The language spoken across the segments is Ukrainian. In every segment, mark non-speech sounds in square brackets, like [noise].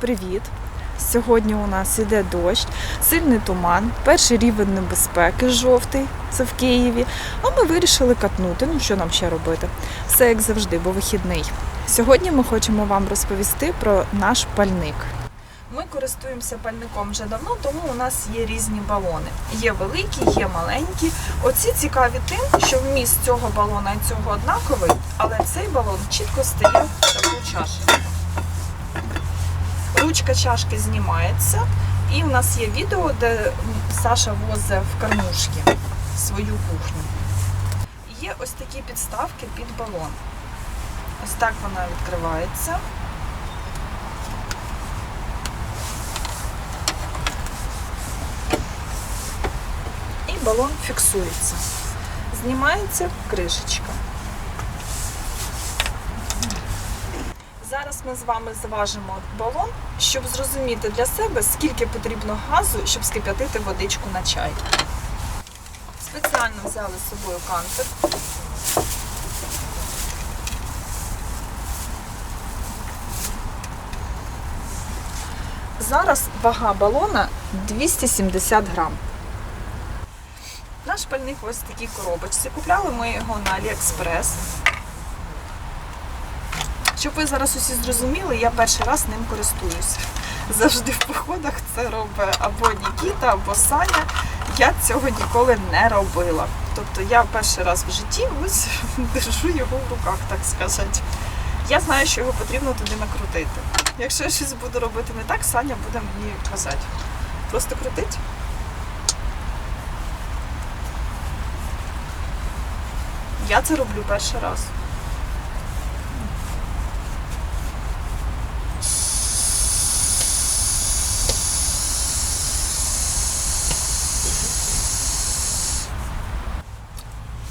Привіт! Сьогодні у нас іде дощ, сильний туман, перший рівень небезпеки жовтий, це в Києві. А ми вирішили катнути. Ну що нам ще робити? Все як завжди, бо вихідний. Сьогодні ми хочемо вам розповісти про наш пальник. Ми користуємося пальником вже давно, тому у нас є різні балони. Є великі, є маленькі. Оці цікаві тим, що вміст цього балона і цього однаковий, але цей балон чітко стає в таку чашечку. Ручка чашки знімається, і у нас є відео, де Саша возить в кормушки свою кухню. Є ось такі підставки під балон. Ось так вона відкривається. І балон фіксується. Знімається кришечка. Зараз ми з вами зважимо балон, щоб зрозуміти для себе, скільки потрібно газу, щоб скип'ятити водичку на чай. Спеціально взяли з собою кантер. Зараз вага балона 270 грам. Наш пальник ось в такій коробочці. Купляли ми його на AliExpress. Щоб ви зараз усі зрозуміли, я перший раз ним користуюся. Завжди в походах це робить або Нікіта, або Саня. Я цього ніколи не робила. Тобто я перший раз в житті ось [laughs] держу його в руках, так сказати. Я знаю, що його потрібно туди накрутити. Якщо я щось буду робити не так, Саня буде мені казати. Просто крутить. Я це роблю перший раз.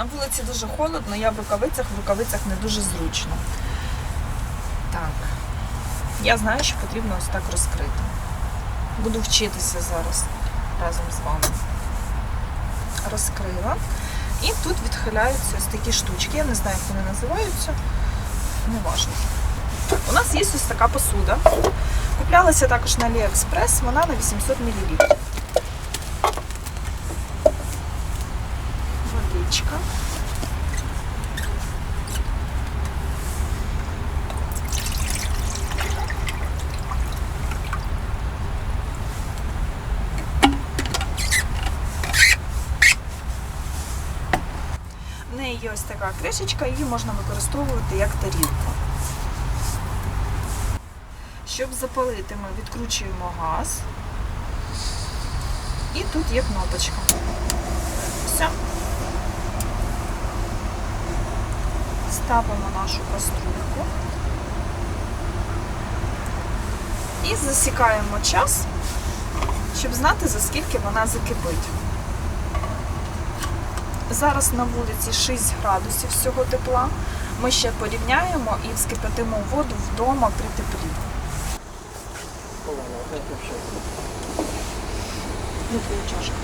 На вулиці дуже холодно, я в рукавицях, в рукавицях не дуже зручно. Так. Я знаю, що потрібно ось так розкрити. Буду вчитися зараз разом з вами. Розкрила. І тут відхиляються ось такі штучки. Я не знаю, як вони називаються. Не важливо. У нас є ось така посуда. Куплялася також на AliExpress, вона на 800 мл. Водичка. В неї є ось така кришечка, її можна використовувати як тарілку. Щоб запалити, ми відкручуємо газ. І тут є кнопочка. Все. Ставимо нашу каструльку. І засікаємо час, щоб знати, за скільки вона закипить. Зараз на вулиці 6 градусів всього тепла. Ми ще порівняємо і вскипятимо воду вдома при теплі. Ну, твою чашку.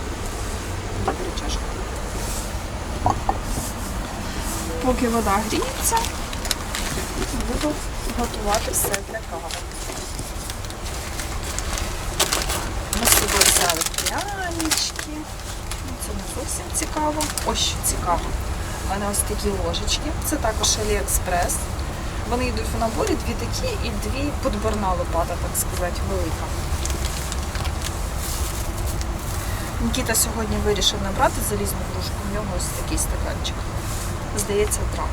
Бери чашку. Поки вода гріється, буду готувати все для кави. Ми з взяли прянички. Ну, Це не зовсім цікаво. Ось що цікаво. У мене ось такі ложечки. Це також AliExpress. Вони йдуть в наборі дві такі і дві подборна лопата, так сказати, велика. Нікіта сьогодні вирішив набрати залізну кружку. У нього ось такий стаканчик. Здається, травник.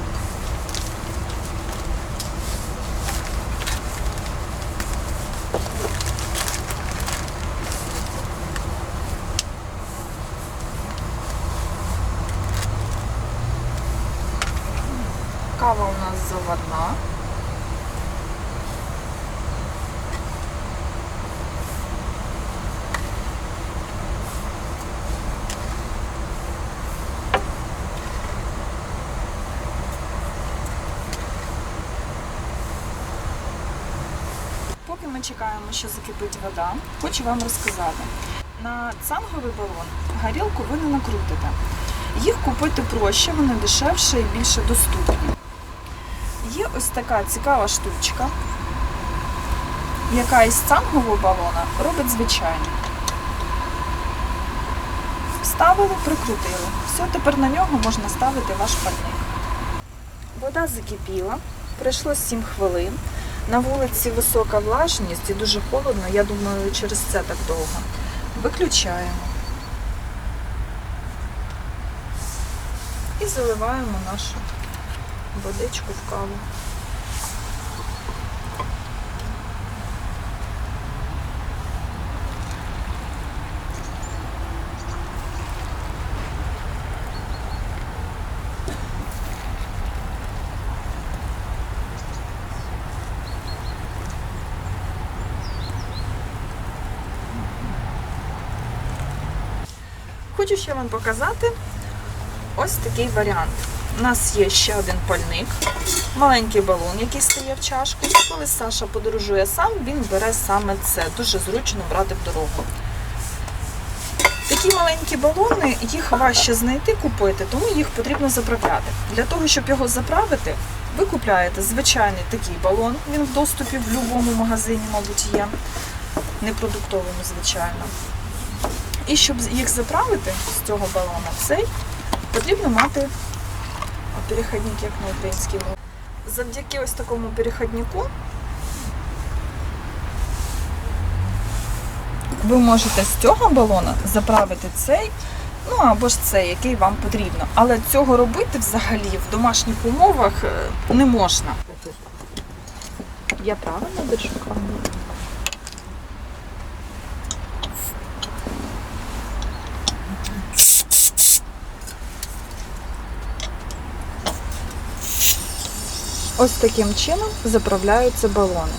Кава у нас заварна. Поки ми чекаємо, що закипить вода, хочу вам розказати. На цанговий балон горілку ви не накрутите. Їх купити проще, вони дешевше і більше доступні. Є ось така цікава штучка. яка із цангового балона робить звичайний. Вставили, прикрутили. Все, тепер на нього можна ставити ваш пальник. Вода закипіла, пройшло 7 хвилин. На вулиці висока влажність і дуже холодно, я думаю, через це так довго. Виключаємо. І заливаємо нашу водичку в каву. Хочу ще вам показати ось такий варіант. У нас є ще один пальник, маленький балон, який стає в чашку. Коли Саша подорожує сам, він бере саме це. Дуже зручно брати в дорогу. Такі маленькі балони, їх важче знайти, купити, тому їх потрібно заправляти. Для того, щоб його заправити, ви купляєте звичайний такий балон. Він в доступі в будь-якому магазині, мабуть, є. Непродуктовому, звичайно. І щоб їх заправити з цього балона, цей потрібно мати перехідник, як на українській мові. Завдяки ось такому перехіднику ви можете з цього балона заправити цей, ну або ж цей, який вам потрібно. Але цього робити взагалі в домашніх умовах е, не можна. Я правильно держу камеру? Ось таким чином заправляються балони.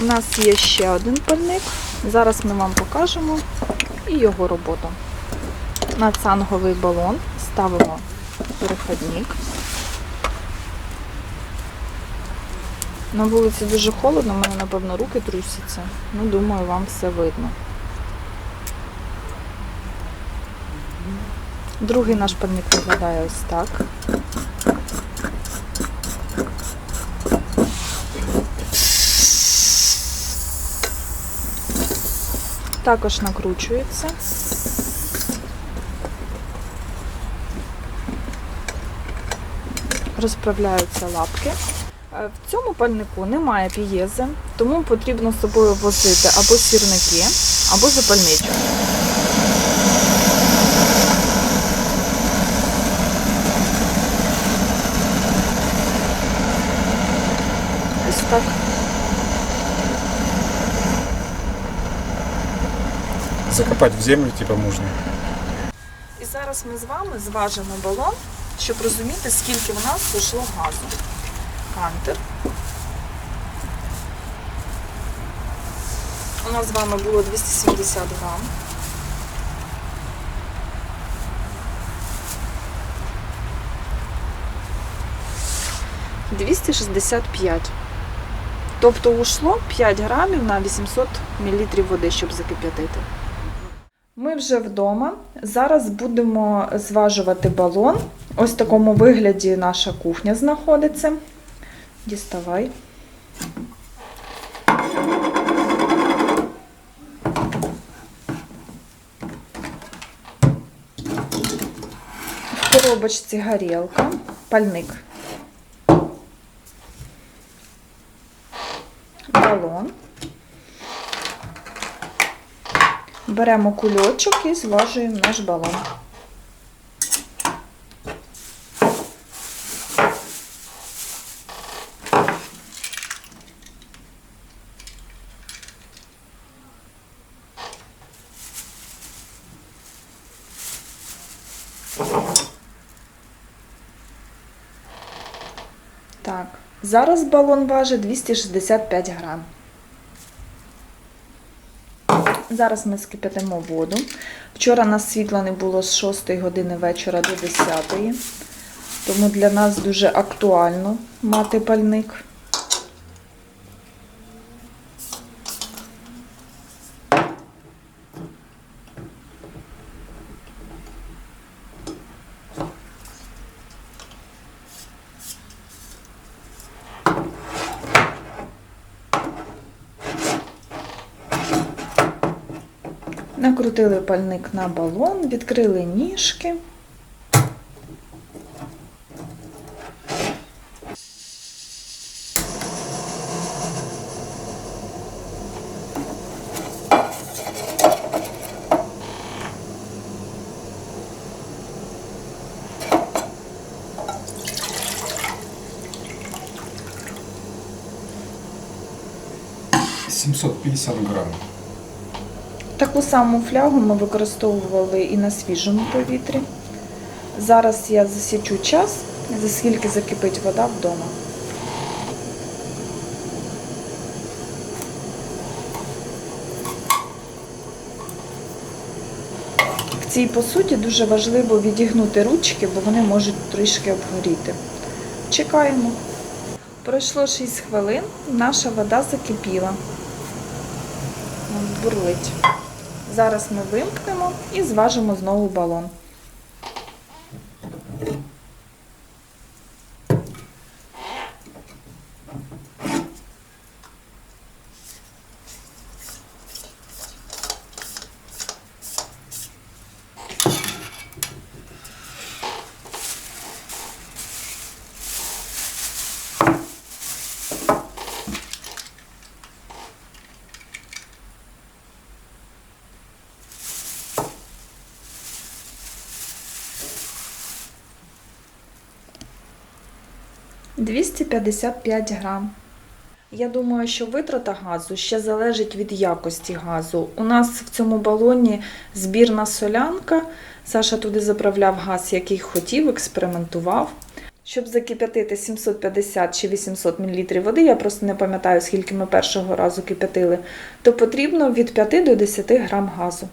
У нас є ще один пальник. Зараз ми вам покажемо і його роботу. На цанговий балон ставимо переходник. На вулиці дуже холодно, у мене, напевно, руки трусяться. Ну, думаю, вам все видно. Другий наш пальник виглядає ось так. Також накручується. Розправляються лапки. Е, В цьому пальнику немає пієзи, тому потрібно з собою возити або сірники, або запальничок. Ось так. Закопать в землю типа можно. І зараз ми з вами зважимо балон, щоб розуміти, скільки в нас пішло газу. Кантер. У нас з вами було 270 грам. Двісті шістдесят п'ять. Тобто ушло 5 грамів на 800 мл води, щоб закип'ятити. Ми вже вдома. Зараз будемо зважувати балон. Ось в такому вигляді наша кухня знаходиться. Діставай. В коробочці горілка, пальник. Балон. Беремо кульочок і зважуємо наш балон. Так, зараз балон важить 265 грам. Зараз ми скип'ятимо воду. Вчора нас світла не було з 6 години вечора до 10. Тому для нас дуже актуально мати пальник. Накрутили пальник на балон, відкрили ніжки. — 750 грамм. Таку саму флягу ми використовували і на свіжому повітрі. Зараз я засічу час, за скільки закипить вода вдома. В цій посуді дуже важливо відігнути ручки, бо вони можуть трішки обгоріти. Чекаємо. Пройшло 6 хвилин, наша вода закипіла. Бурлить. Зараз ми вимкнемо і зважимо знову балон. – 255 грам. Я думаю, що витрата газу ще залежить від якості газу. У нас в цьому балоні збірна солянка. Саша туди заправляв газ, який хотів, експериментував. Щоб закип'ятити 750 чи 800 мл води, я просто не пам'ятаю, скільки ми першого разу кип'ятили, то потрібно від 5 до 10 грам газу.